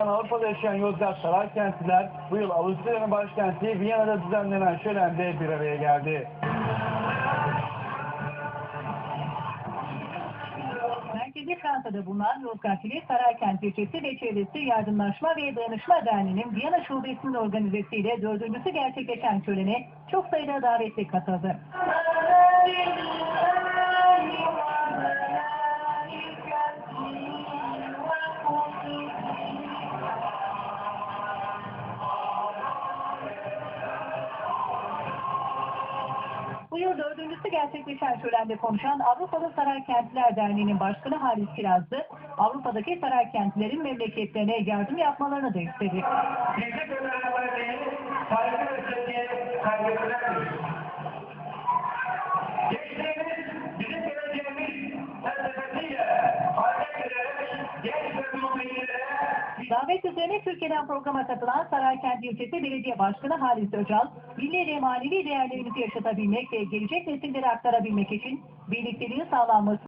Avrupa'da yaşayan Yozgat Saraykentliler bu yıl Avusturya'nın başkenti Viyana'da düzenlenen şölende bir araya geldi. Merkezi Fransa'da bulunan Yozgat ili Saraykent ilçesi ve çevresi Yardımlaşma ve Dayanışma Derneği'nin Viyana Şubesi'nin organizesiyle dördüncüsü gerçekleşen törene çok sayıda davetli katıldı. Bu yıl dördüncüsü gerçekleşen şölende konuşan Avrupalı Saraykentliler Derneği'nin başkanı Halis Kirazlı, Avrupa'daki Saraykentlilerin memleketlerine yardım yapmalarını da istedi. Davet üzerine Türkiye'den programa katılan Saraykent İlçesi Belediye Başkanı Halis Öcal, milli ve manevi değerlerimizi yaşatabilmek ve gelecek nesillere aktarabilmek için birlikteliğin sağlanması